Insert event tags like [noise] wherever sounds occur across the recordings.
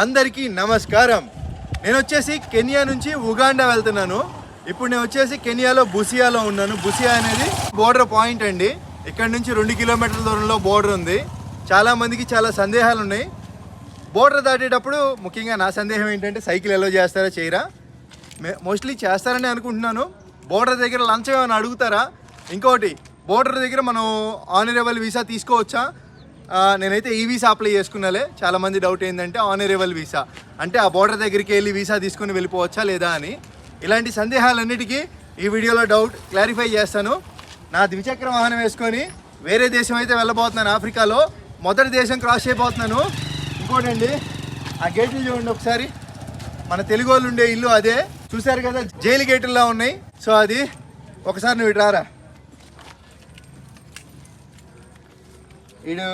అందరికీ నమస్కారం. నేను వచ్చేసి కెనియా నుంచి ఉగాండా వెళ్తున్నాను. ఇప్పుడు నేను వచ్చేసి కెనియాలో బుసియాలో ఉన్నాను. బుసియా అనేది బోర్డర్ పాయింట్ అండి. ఇక్కడ నుంచి రెండు కిలోమీటర్ల దూరంలో బోర్డర్ ఉంది. చాలా మందికి చాలా సందేహాలు ఉన్నాయి. బోర్డర్ దాటేటప్పుడు ముఖ్యంగా నా సందేహం ఏంటంటే సైకిల్ ఎలా చేస్తారా చేయరా? మోస్ట్లీ చేస్తారని అనుకుంటున్నాను. బోర్డర్ దగ్గర లంచం ఏమైనా అడుగుతారా? ఇంకోటి బోర్డర్ దగ్గర మనం ఆనరేబుల్ వీసా తీసుకోవచ్చా? నేనైతే ఈ వీసా అప్లై చేసుకున్నాలే. చాలామంది డౌట్ ఏంటంటే ఆనరేబుల్ వీసా. అంటే ఆ బోర్డర్ దగ్గరికి వెళ్ళి వీసా తీసుకుని వెళ్ళిపోవచ్చా లేదా అని. ఇలాంటి సందేహాలన్నిటికీ ఈ వీడియోలో డౌట్ క్లారిఫై చేస్తాను. నా ద్విచక్ర వాహనం వేసుకొని వేరే దేశం అయితే వెళ్ళబోతున్నాను ఆఫ్రికాలో. మొదటి దేశం క్రాస్ చేయబోతున్నాను. ఇంకోటండి ఆ గేట్లు చూడండి ఒకసారి. మన తెలుగు వాళ్ళు ఉండే ఇల్లు అదే. చూశారు కదా జైలు గేటుల్లో ఉన్నాయి. సో అది ఒకసారి నువ్వు ఇటు రారా? వీడు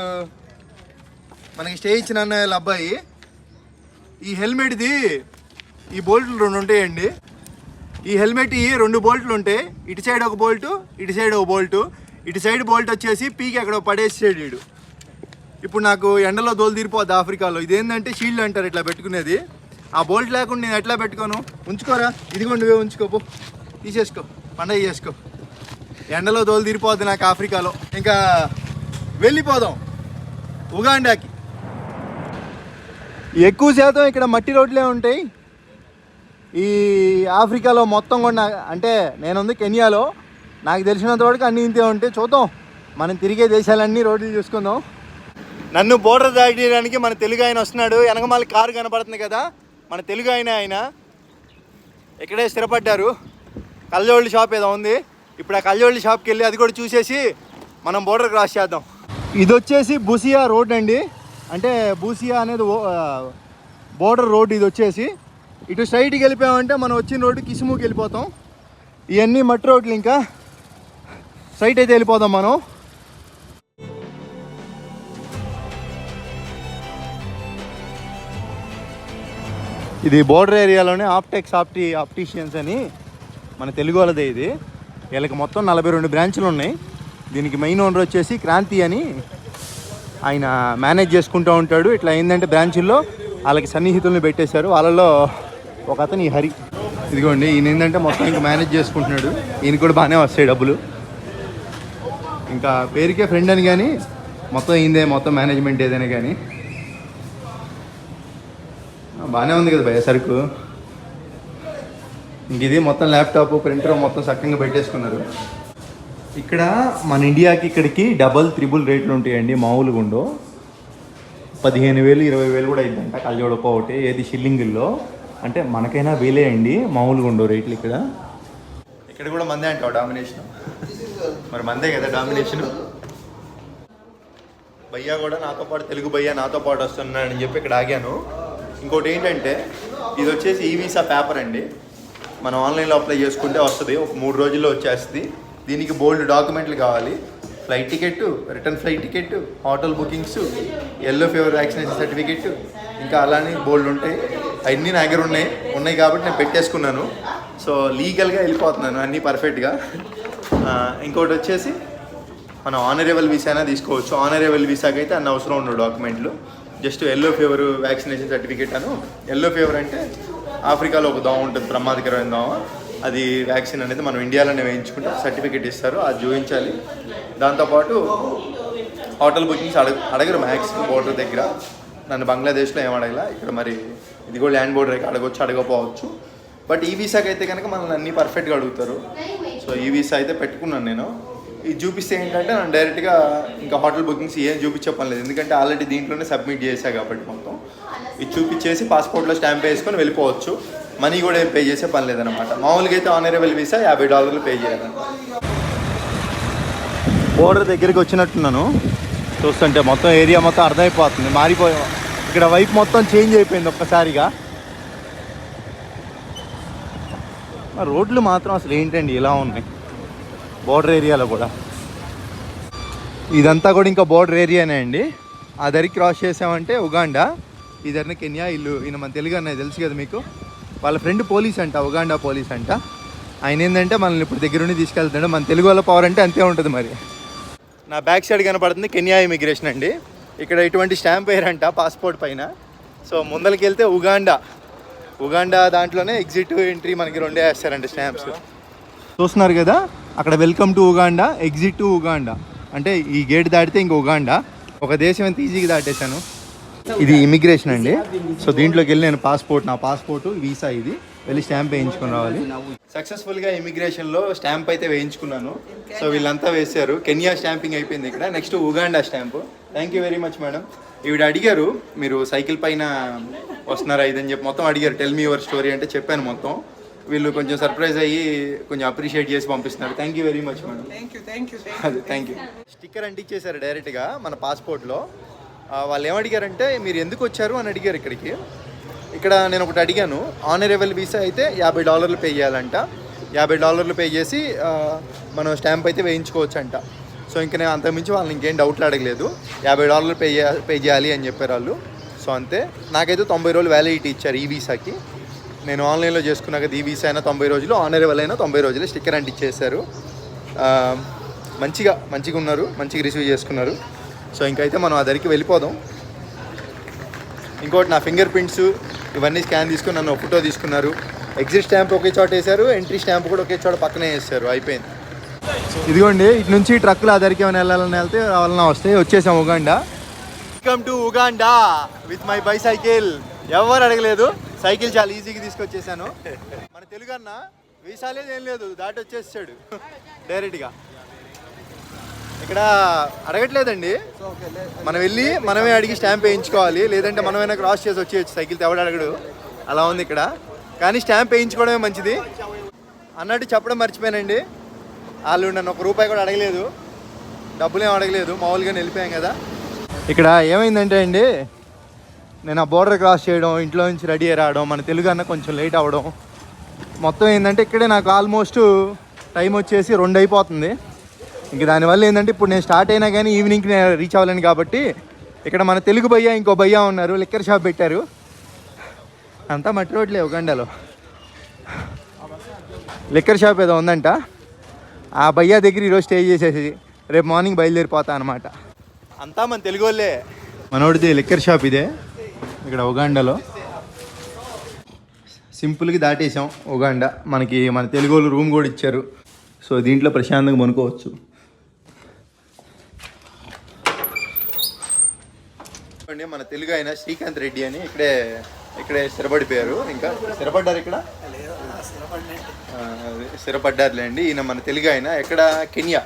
మనకి స్టే ఇచ్చిన అన్న అబ్బాయి. ఈ హెల్మెట్ది ఈ బోల్ట్లు రెండు ఉంటాయండి. ఈ హెల్మెట్ ఈ రెండు బోల్ట్లు ఉంటాయి. ఇటు సైడ్ ఒక బోల్టు ఇటు సైడ్ ఒక బోల్టు. ఇటు సైడ్ బోల్ట్ వచ్చేసి పీకి అక్కడ పడేసాడు వీడు ఇప్పుడు నాకు ఎండలో దోలు తీరిపోద్ది ఆఫ్రికాలో. ఇదేంటంటే షీల్డ్ అంటారు ఇట్లా పెట్టుకునేది. ఆ బోల్ట్ లేకుండా నేను ఎట్లా పెట్టుకోను? ఉంచుకోరా? ఇదిగోండి నువ్వే ఉంచుకోపు తీసేసుకో. పండగ చేసుకో. ఎండలో దోలు తీరిపోద్ది నాకు ఆఫ్రికాలో. ఇంకా వెళ్ళిపోదాం. ఉగాండాకి. ఎక్కువ శాతం ఇక్కడ మట్టి రోడ్లే ఉంటాయి. ఈ ఆఫ్రికాలో మొత్తం కూడా అంటే నేనుంది కెనియాలో. నాకు తెలిసినంత వరకు అన్నీ ఇంతే ఉంటాయి చూద్దాం. మనం తిరిగే దేశాలన్నీ రోడ్లు చూసుకుందాం. నన్ను బోర్డర్ దాటడానికి మన తెలుగు ఆయన వస్తున్నాడు. వెనకమాల కారు కనపడుతుంది కదా. మన తెలుగు ఆయన ఆయన. ఇక్కడే స్థిరపడ్డారు. కళ్ళజోళ్ళ షాప్ ఏదో ఉంది. ఇప్పుడు ఆ కళ్ళజోళ్ళ షాప్కి వెళ్ళి అది కూడా చూసేసి మనం బోర్డర్ క్రాస్ చేద్దాం. ఇది వచ్చేసి బుసియా రోడ్ అండి. అంటే బూసియా అనేది బోర్డర్ రోడ్ ఇది వచ్చేసి ఇటు స్ట్రైట్కి వెళ్ళిపోయామంటే మనం వచ్చిన రోడ్డు కిసుముకి వెళ్ళిపోతాం. ఇవన్నీ మట్టి రోడ్లు ఇంకా. స్ట్రైట్ అయితే వెళ్ళిపోదాం మనం. ఇది బోర్డర్ ఏరియాలోనే ఆప్టెక్స్ ఆప్టీ ఆప్టీషియన్స్ అని మన తెలుగు వాళ్ళదే ఇది. వీళ్ళకి మొత్తం నలభై రెండు బ్రాంచ్లు ఉన్నాయి. దీనికి మెయిన్ ఓనర్ వచ్చేసి క్రాంతి అని ఆయన మేనేజ్ చేసుకుంటూ ఉంటాడు. ఇట్లా ఏంటంటే బ్రాంచుల్లో వాళ్ళకి సన్నిహితుల్ని పెట్టేశారు. వాళ్ళలో ఒక అతను ఈ హరి. ఇదిగోండి ఈయన ఏంటంటే మొత్తం ఇంకా మేనేజ్ చేసుకుంటున్నాడు. ఈయన కూడా బాగానే వస్తాయి డబ్బులు. ఇంకా పేరుకే ఫ్రెండ్ అని కానీ మొత్తం ఈయనదే మొత్తం మేనేజ్మెంట్ ఏదైనా కానీ బాగానే ఉంది కదా భయ సరుకు. ఇంక ఇది మొత్తం ల్యాప్టాప్ ప్రింటర్ మొత్తం చక్కగా పెట్టేసుకున్నారు. ఇక్కడ మన ఇండియాకి ఇక్కడికి డబల్ త్రిబుల్ రేట్లు ఉంటాయండి మామూలుగా ఉండవు పదిహేను వేలు ఇరవై వేలు కూడా అయిందంట కళ్ళజోడ ఒకటి ఏది షిల్లింగుల్లో. అంటే మనకైనా వేలే అండి మామూలుగా ఉండవు రేట్లు ఇక్కడ. ఇక్కడ కూడా మందే అంటావు డామినేషన్. మరి మందే కదా డామినేషన్. భయ్యా కూడా నాతో పాటు తెలుగు భయ్యా నాతో పాటు వస్తున్నాడని చెప్పి ఇక్కడ ఆగాను. ఇంకోటి ఏంటంటే ఇది వచ్చేసి ఈ వీసా పేపర్ అండి. మనం ఆన్లైన్లో అప్లై చేసుకుంటే వస్తుంది. ఒక మూడు రోజుల్లో వచ్చేస్తుంది. దీనికి బోల్డ్ డాక్యుమెంట్లు కావాలి. Flight ticket return flight ticket hotel bookings yellow fever vaccination certificate ఇంకా అలానే బోల్డ్ ఉంటాయి. అవన్నీ నా దగ్గర ఉన్నాయి. ఉన్నాయి కాబట్టి నేను పెట్టేసుకున్నాను. సో లీగల్గా వెళ్ళిపోతున్నాను అన్నీ పర్ఫెక్ట్గా. ఇంకోటి వచ్చేసి మనం ఆనరేబుల్ వీసానే తీసుకోవచ్చు. ఆనరేబుల్ వీసాకి అయితే అన్న అవసరం ఉండవు డాక్యుమెంట్లు. Just yellow fever vaccination certificate అను. ఎల్లో ఫీవర్ అంటే ఆఫ్రికాలో ఒక దోమ ఉంటుంది ప్రమాదకరమైన దోమ. అది వ్యాక్సిన్ అనేది మనం ఇండియాలోనే వేయించుకుంటే సర్టిఫికేట్ ఇస్తారు అది చూపించాలి. దాంతోపాటు హోటల్ బుకింగ్స్ అడగ అడగరు మ్యాక్స్ బోర్డర్ దగ్గర. నన్ను బంగ్లాదేశ్లో ఏం అడగలా ఇక్కడ మరి ఇది కూడా ల్యాండ్ బోర్డర్ అడగవచ్చు అడగపోవచ్చు బట్ ఈ వీసాకి అయితే కనుక మనల్ని అన్ని పర్ఫెక్ట్గా అడుగుతారు. సో ఈ వీసా అయితే పెట్టుకున్నాను నేను. ఇది చూపిస్తే ఏంటంటే నేను డైరెక్ట్గా ఇంకా హోటల్ బుకింగ్స్ ఏం చూపించే పని లేదు. ఎందుకంటే ఆల్రెడీ దీంట్లోనే సబ్మిట్ చేశా కాబట్టి మొత్తం. ఇది చూపించేసి పాస్పోర్ట్లో స్టాంప్ వేసుకొని వెళ్ళిపోవచ్చు. మనీ కూడా ఏం పే చేసే పని లేదనమాట మామూలుగా అయితే ఆనరేబుల్ వీసా యాభై డాలర్లు పే చేయాలి. బోర్డర్ దగ్గరికి వచ్చినట్టున్నాను. చూస్తుంటే మొత్తం ఏరియా మొత్తం అర్థమైపోతుంది. మారిపోయా ఇక్కడ వైపు మొత్తం చేంజ్ అయిపోయింది ఒక్కసారిగా. రోడ్లు మాత్రం అసలు ఏంటండి? ఇలా ఉన్నాయి. బోర్డర్ ఏరియాలో కూడా. ఇదంతా కూడా ఇంకా బోర్డర్ ఏరియానే అండి. ఆ దరి క్రాస్ చేసామంటే ఉగాండా ఈ దరిని కెన్యా ఇల్లు. ఈయన మన తెలుగు అన్నది తెలుసు కదా మీకు? వాళ్ళ ఫ్రెండ్ పోలీస్ అంట ఉగాండా పోలీస్ అంట. ఆయన ఏంటంటే మనల్ని ఇప్పుడు దగ్గర నుండి తీసుకెళ్తాడు మన తెలుగు వాళ్ళ పవర్ అంటే అంతే ఉంటుంది మరి. నా బ్యాక్ సైడ్ కనపడుతుంది కెన్యా ఇమిగ్రేషన్ అండి. ఇక్కడ ఇటువంటి స్టాంప్ వేయరంట పాస్పోర్ట్ పైన. సో ముందరికి వెళ్తే ఉగాండా. ఉగాండా దాంట్లోనే ఎగ్జిట్ ఎంట్రీ మనకి రెండే వేస్తారండి స్టాంప్స్ చూస్తున్నారు కదా? అక్కడ welcome to Uganda exit to Uganda. అంటే ఈ గేట్ దాటితే ఇంక ఉగాండా. ఒక దేశం ఎంత ఈజీగా దాటేశాను. ఇది ఇమిగ్రేషన్ అండి. సో దీంట్లోకి వెళ్ళి నేను పాస్పోర్ట్ నా పాస్పోర్ట్ వీసా ఇది. వెళ్ళి స్టాంప్ వేయించుకొని రావాలి. సక్సెస్ఫుల్గా ఇమిగ్రేషన్లో స్టాంప్ అయితే వేయించుకున్నాను. సో వీళ్ళంతా వేశారు. కెన్యా స్టాంపింగ్ అయిపోయింది ఇక్కడ. Next Uganda stamp thank you very much madam ఈవిడ అడిగారు మీరు సైకిల్ పైన వస్తున్నారా ఇదని చెప్పి మొత్తం అడిగారు టెల్ మీ యువర్ స్టోరీ అంటే చెప్పాను మొత్తం. వీళ్ళు కొంచెం సర్ప్రైజ్ అయ్యి కొంచెం అప్రిషియేట్ చేసి పంపిస్తున్నారు. Thank you very much madam thank you thank you అదే థ్యాంక్ యూ స్టిక్కర్ అంటించేశారు డైరెక్ట్గా మన పాస్పోర్ట్లో వాళ్ళు ఏమడిగారంటే మీరు ఎందుకు వచ్చారు? అని అడిగారు ఇక్కడికి. ఇక్కడ నేను ఒకటి అడిగాను. ఆనరేబుల్ వీసా అయితే యాభై డాలర్లు పే చేయాలంట. యాభై డాలర్లు పే చేసి మనం స్టాంప్ అయితే వేయించుకోవచ్చు అంట సో ఇంక నేను అంతకుమించి వాళ్ళని ఇంకేం డౌట్లు అడగలేదు. యాభై డాలర్లు పే పే చేయాలి అని చెప్పారు వాళ్ళు. సో అంతే. నాకైతే తొంభై రోజులు వ్యాలిడిటీ ఇచ్చారు ఈ వీసాకి. నేను ఆన్లైన్లో చేసుకున్నా కదా ఈ వీసా అయినా తొంభై రోజులు ఆనరేబుల్ అయినా తొంభై రోజులు స్టిక్కర్ అంటించేశారు మంచిగా మంచిగా ఉన్నారు మంచిగా రిసీవ్ చేసుకున్నారు. సో ఇంకైతే మనం ఆ దగ్గరికి వెళ్ళిపోదాం. ఇంకోటి నా ఫింగర్ ప్రింట్స్ ఇవన్నీ స్కాన్ తీసుకుని నన్ను ఫోటో తీసుకున్నారు. ఎగ్జిట్ స్టాంప్ ఒకే చోట వేశారు ఎంట్రీ స్టాంప్ కూడా ఒకే చోట పక్కనే వేస్తారు అయిపోయింది. ఇదిగోండి ఇటు నుంచి ట్రక్కులు ఆ దగ్గరికి ఏమైనా వెళ్ళాలని వెళ్తే వాళ్ళని వస్తే వచ్చేసాం Uganda. Welcome to Uganda with my bicycle ఎవరు అడగలేదు? సైకిల్ చాలా ఈజీగా తీసుకొచ్చేసాను. మన తెలుగు అన్న వీసాలేదు ఏం లేదు దాటి వచ్చేసాడు డైరెక్ట్గా [laughs] ఇక్కడ అడగట్లేదండి. మనం వెళ్ళి మనమే అడిగి స్టాంప్ వేయించుకోవాలి. లేదంటే మనమైనా క్రాస్ చేసి వచ్చేయచ్చు. సైకిల్ ఎవడు అడగడు. అలా ఉంది ఇక్కడ. కానీ స్టాంప్ వేయించుకోవడమే మంచిది. అన్నట్టు చెప్పడం మర్చిపోయానండి. వాళ్ళు నన్ను ఒక రూపాయి కూడా అడగలేదు. డబ్బులు ఏం అడగలేదు. మామూలుగా వెళ్ళిపోయాం కదా. ఇక్కడ ఏమైందంటే అండి నేను ఆ బోర్డర్ క్రాస్ చేయడం ఇంట్లో నుంచి రెడీ రావడం మన తెలుగు అన్న కొంచెం లేట్ అవ్వడం మొత్తం ఏంటంటే ఇక్కడే నాకు ఆల్మోస్ట్ టైం వచ్చేసి రెండు అయిపోతుంది. ఇంక దానివల్ల ఏంటంటే ఇప్పుడు నేను స్టార్ట్ అయినా కానీ ఈవినింగ్కి నేను రీచ్ అవ్వలేను కాబట్టి ఇక్కడ మన తెలుగు భయ్య ఇంకో భయ్య ఉన్నారు లిక్కర్ షాప్ పెట్టారు. అంతా మట్టి రోడ్లే ఉగండాలో. లిక్కర్ షాప్ ఏదో ఉందంట. ఆ భయ్య దగ్గర ఈరోజు స్టే చేసేసి రేపు మార్నింగ్ బయలుదేరిపోతా అనమాట అంతా మన తెలుగు వాళ్ళే మనోడిది లిక్కర్ షాప్ ఇదే ఇక్కడ ఉగాండాలో. సింపుల్గా దాటేసాం ఉగాండా. మనకి మన తెలుగు వాళ్ళు రూమ్ కూడా ఇచ్చారు. సో దీంట్లో ప్రశాంతంగా కొనుక్కోవచ్చు చూడండి మన తెలుగు ఆయన శ్రీకాంత్ రెడ్డి అని ఇక్కడే ఇక్కడే స్థిరపడిపోయారు. ఇంకా స్థిరపడ్డారు ఇక్కడ? స్థిరపడ్డారులేండి. ఈయన మన తెలుగు ఆయన. ఎక్కడ? కెన్యా.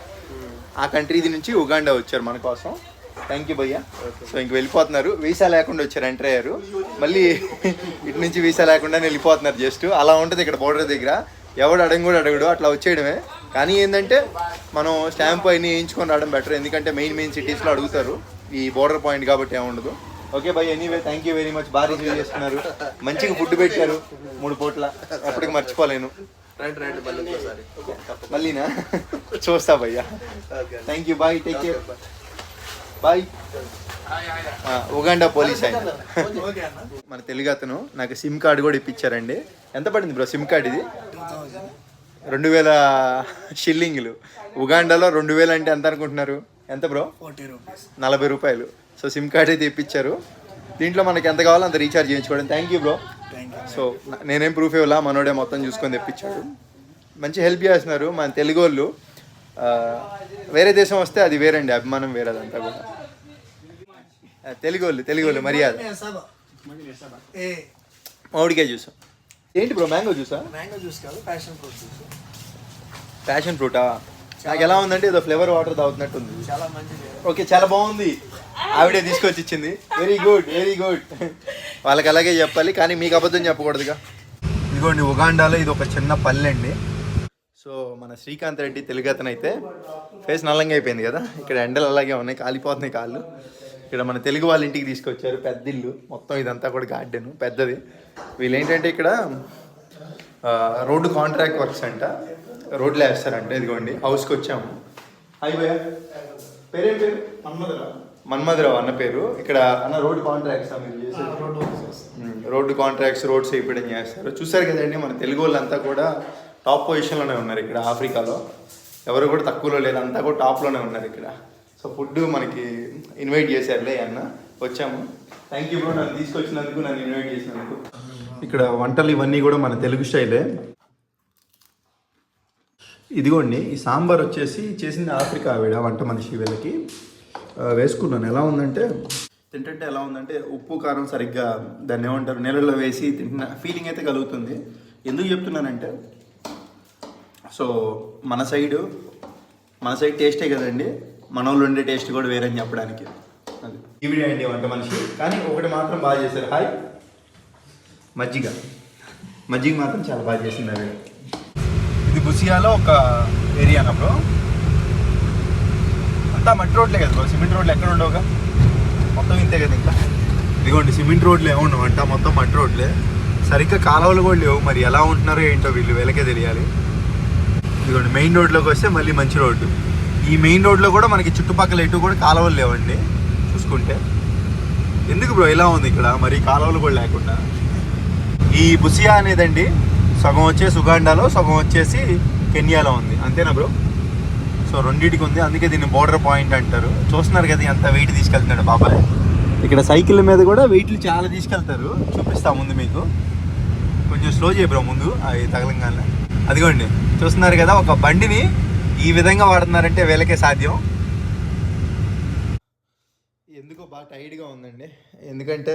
ఆ కంట్రీ నుంచి ఉగాండా వచ్చారు మన కోసం. థ్యాంక్ యూ భయ్య. సో ఇంక వెళ్ళిపోతున్నారు. వీసా లేకుండా వచ్చారు ఎంటర్ అయ్యారు. మళ్ళీ ఇటు నుంచి వీసా లేకుండా వెళ్ళిపోతున్నారు జస్ట్ అలా ఉంటుంది ఇక్కడ బోర్డర్ దగ్గర. ఎవడు అడగ కూడా అడగడు. అట్లా వచ్చేయడమే. కానీ ఏంటంటే మనం స్టాంప్ అయినా వేయించుకొని రావడం బెటర్ ఎందుకంటే మెయిన్ మెయిన్ సిటీస్లో అడుగుతారు. ఈ బోర్డర్ పాయింట్ కాబట్టి ఏముండదు. Okay bye anyway thank you very much బాగా రిసీవ్ చేసుకున్నారు మంచిగా ఫుడ్ పెట్టారు మూడు పూట్ల. ఎప్పటికి మర్చిపోలేను. మళ్ళీనా? చూస్తా భయ్యా. Thank you bye take care bye Uganda police ఆయన. మన తెలుగు అతను నాకు సిమ్ కార్డు కూడా ఇప్పించారండి. ఎంత పడింది బ్రో సిమ్ కార్డ్ ఇది? రెండు వేల షిల్లింగ్లు ఉగాండాలో రెండు వేలు అంటే ఎంత అనుకుంటున్నారు? ఎంత బ్రో? Forty rupees. నలభై రూపాయలు. సో సిమ్ కార్డ్ అయితే ఇప్పించారు దీంట్లో మనకి ఎంత కావాలో అంత రీఛార్జ్ చేయించుకోవడం. థ్యాంక్ యూ బ్రో సో నేనేం ప్రూఫ్ ఇవ్వాలా? మనోడే మొత్తం చూసుకొని తెప్పించాడు. మంచి హెల్ప్ చేస్తున్నారు మన తెలుగు వాళ్ళు. వేరే దేశం వస్తే అది వేరండి. అభిమానం వేరే అదంతా కూడా తెలుగు వాళ్ళు తెలుగు వాళ్ళు మర్యాద. మామిడికాయ జ్యూస్. ఏంటి బ్రో? మ్యాంగో జ్యూసా? మ్యాంగో జ్యూస్ కాదు ప్యాషన్ ఫ్రూట్ జ్యూస్. ప్యాషన్ ఫ్రూటా నాకు ఎలా ఉందంటే ఏదో ఫ్లేవర్ వాటర్ తాగుతున్నట్టు ఉంది చాలా మంచిది ఓకే చాలా బాగుంది. ఆవిడే తీసుకొచ్చి ఇచ్చింది వెరీ గుడ్ వెరీ గుడ్ వాళ్ళకి అలాగే చెప్పాలి కానీ మీకు అబద్ధం చెప్పకూడదుగా. ఇదిగోండి ఉగాండాలో ఇది ఒక చిన్న పల్లె అండి సో మన శ్రీకాంత్ రెడ్డి తెలుగు అతను అయితే ఫేస్ నల్లంగా అయిపోయింది కదా? ఇక్కడ ఎండలు అలాగే ఉన్నాయి కాలిపోతున్నాయి కాళ్ళు. ఇక్కడ మన తెలుగు వాళ్ళ ఇంటికి తీసుకొచ్చారు పెద్ద ఇల్లు. మొత్తం ఇదంతా కూడా గార్డెన్ పెద్దది. వీళ్ళు ఏంటంటే ఇక్కడ ఆ, రోడ్డు కాంట్రాక్ట్ వర్క్స్ అంట. రోడ్లు వేస్తారంట. ఇదిగోండి హౌస్కి వచ్చాము. హైవే పేరేం పేరు? మన్మధరావు. మన్మధరావు అన్న పేరు. ఇక్కడ అన్న రోడ్ కాంట్రాక్ట్స్ మీరు ఉమ్, రోడ్డు కాంట్రాక్ట్స్ రోడ్స్ వేయడం చేస్తారు. చూసారు కదండి మన తెలుగు వాళ్ళంతా కూడా టాప్ పొజిషన్లోనే ఉన్నారు ఇక్కడ ఆఫ్రికాలో. ఎవరు కూడా తక్కువలో లేదు అంతా కూడా టాప్లోనే ఉన్నారు ఇక్కడ. సో ఫుడ్ మనకి ఇన్వైట్ చేశారులే అన్న. వచ్చాము. థ్యాంక్ యూ బ్రో నన్ను తీసుకొచ్చినందుకు నన్ను ఇన్వైట్ చేసినందుకు. ఇక్కడ వంటలు ఇవన్నీ కూడా మన తెలుగు స్టైలే. ఇదిగోండి ఈ సాంబార్ వచ్చేసి చేసింది ఆఫ్రికా ఆవిడ వంట మనిషి వీళ్ళకి. వేసుకున్నాను. ఎలా ఉందంటే తింటుంటే ఎలా ఉందంటే ఉప్పు కారం సరిగ్గా దాన్ని ఏమంటారు నీళ్ళలో వేసి తింటున్న ఫీలింగ్ అయితే కలుగుతుంది. ఎందుకు చెప్తున్నానంటే సో మన సైడు మన సైడ్ టేస్టే కదండి మన వాళ్ళు ఉండే టేస్ట్ కూడా వేరే అని చెప్పడానికి. అది. ఈవిడే అండి వంట మనిషి. కానీ ఒకటి మాత్రం బాగా చేశారు. హాయ్. మజ్జిగ. మజ్జిగ మాత్రం చాలా బాగా చేసింది ఆవిడ. బుసియాలో ఒక ఏరియా బ్రో. అంతా మట్టి రోడ్లే కదా సిమెంట్ రోడ్లు ఎక్కడ ఉండవుగా? మొత్తం ఇంతే కదా ఇంకా? ఇదిగోండి సిమెంట్ రోడ్లు ఏముండవు అంట మొత్తం మట్టి రోడ్లే. సరిగ్గా కాలువలు కూడా లేవు మరి ఎలా ఉంటున్నారో ఏంటో వీళ్ళు వీళ్ళకే తెలియాలి. ఇదిగోండి మెయిన్ రోడ్లోకి వస్తే మళ్ళీ మంచి రోడ్డు. ఈ మెయిన్ రోడ్లో కూడా మనకి చుట్టుపక్కల ఎటు కూడా కాలువలు లేవండి చూసుకుంటే. ఎందుకు బ్రో ఇలా ఉంది ఇక్కడ? మరి కాలువలు కూడా లేకుండా. ఈ బుసియా అనేదండి సగం వచ్చేసి ఉగాండాలో సగం వచ్చేసి కెన్యాలో ఉంది. అంతేనా బ్రో? సో రెండింటికి ఉంది. అందుకే దీన్ని బోర్డర్ పాయింట్ అంటారు. చూస్తున్నారు కదా ఎంత వెయిట్ తీసుకెళ్తున్నాడు బాబాయ్. ఇక్కడ సైకిల్ మీద కూడా వెయిట్లు చాలా తీసుకెళ్తారు. చూపిస్తా ముందు మీకు. కొంచెం స్లో చేయ బ్రో ముందు. అవి తగలంగానే. అదిగోండి. చూస్తున్నారు కదా ఒక బండిని ఈ విధంగా వాడుతున్నారంటే వీళ్ళకే సాధ్యం. ఎందుకో బాగా టైర్డ్గా ఉందండి. ఎందుకంటే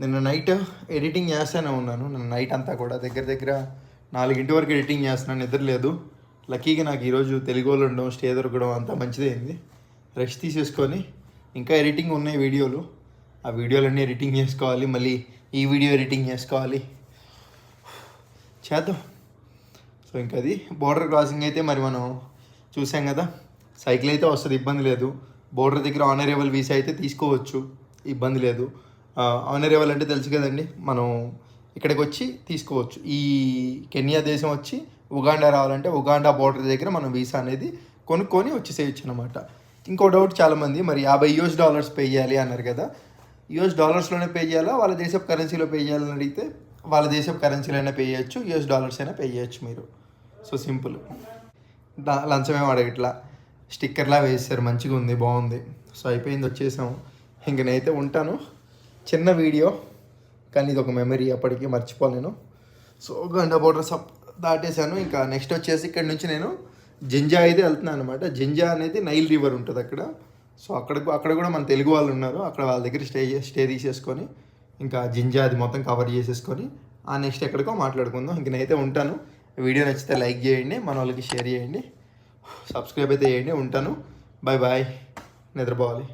నిన్న నైట్ ఎడిటింగ్ చేస్తూనే ఉన్నాను. నిన్న నైట్ అంతా కూడా దగ్గర దగ్గర నాలుగింటి వరకు ఎడిటింగ్ చేస్తున్నాను. నిద్ర లేదు. లక్కీగా నాకు ఈరోజు తెలుగు వాళ్ళు ఉండడం స్టే దొరకడం అంతా మంచిదైంది రెస్ట్ తీసేసుకొని ఇంకా ఎడిటింగ్ ఉన్నాయి వీడియోలు. ఆ వీడియోలన్నీ ఎడిటింగ్ చేసుకోవాలి. మళ్ళీ ఈ వీడియో ఎడిటింగ్ చేసుకోవాలి. చేద్దాం. సో ఇంకా అది బోర్డర్ క్రాసింగ్ అయితే మరి మనం చూసాం కదా. సైకిల్ అయితే వస్తుంది. ఇబ్బంది లేదు. బోర్డర్ దగ్గర ఆనరేబుల్ వీసా అయితే తీసుకోవచ్చు. ఇబ్బంది లేదు. ఆనరేబుల్ అంటే తెలుసు కదండి. మనం ఇక్కడికి వచ్చి తీసుకోవచ్చు. ఈ కెన్యా దేశం వచ్చి ఉగాండా రావాలంటే ఉగాండా బోర్డర్ దగ్గర మనం వీసా అనేది కొనుక్కొని వచ్చేసేయచ్చు అనమాట ఇంకో డౌట్ చాలామంది మరి యాభై యూఎస్ డాలర్స్ పే చేయాలి? అన్నారు కదా. యూఎస్ డాలర్స్లోనే పే చేయాలా? వాళ్ళ దేశపు కరెన్సీలో పే చేయాలని అడిగితే వాళ్ళ దేశపు కరెన్సీలైనా పే చేయొచ్చు యూఎస్ డాలర్స్ అయినా పే చేయొచ్చు మీరు. So simple. దా లంచమేం అడగట్లా. స్టిక్కర్లా వేసారు మంచిగా ఉంది బాగుంది. సో అయిపోయింది వచ్చేసాము. ఇంక నేనైతే ఉంటాను. చిన్న వీడియో కానీ ఇది ఒక మెమరీ అప్పటికి మర్చిపోలేను సో గండా బోర్డర్ సప్ దాటేశాను. ఇంకా నెక్స్ట్ వచ్చేసి ఇక్కడ నుంచి నేను జింజా అయితే వెళ్తున్నాను అనమాట జింజా అనేది నైల్ రివర్ ఉంటుంది అక్కడ. సో అక్కడ అక్కడ కూడా మన తెలుగు వాళ్ళు ఉన్నారు. అక్కడ వాళ్ళ దగ్గర స్టే స్టే తీసేసుకొని ఇంకా జింజా అది మొత్తం కవర్ చేసేసుకొని ఆ నెక్స్ట్ ఎక్కడికో మాట్లాడుకుందాం. ఇంక నేనైతే ఉంటాను. వీడియో నచ్చితే లైక్ చేయండి మన వాళ్ళకి షేర్ చేయండి. సబ్స్క్రైబ్ అయితే చేయండి ఉంటాను. బాయ్ బాయ్ నిద్రపోవాలి.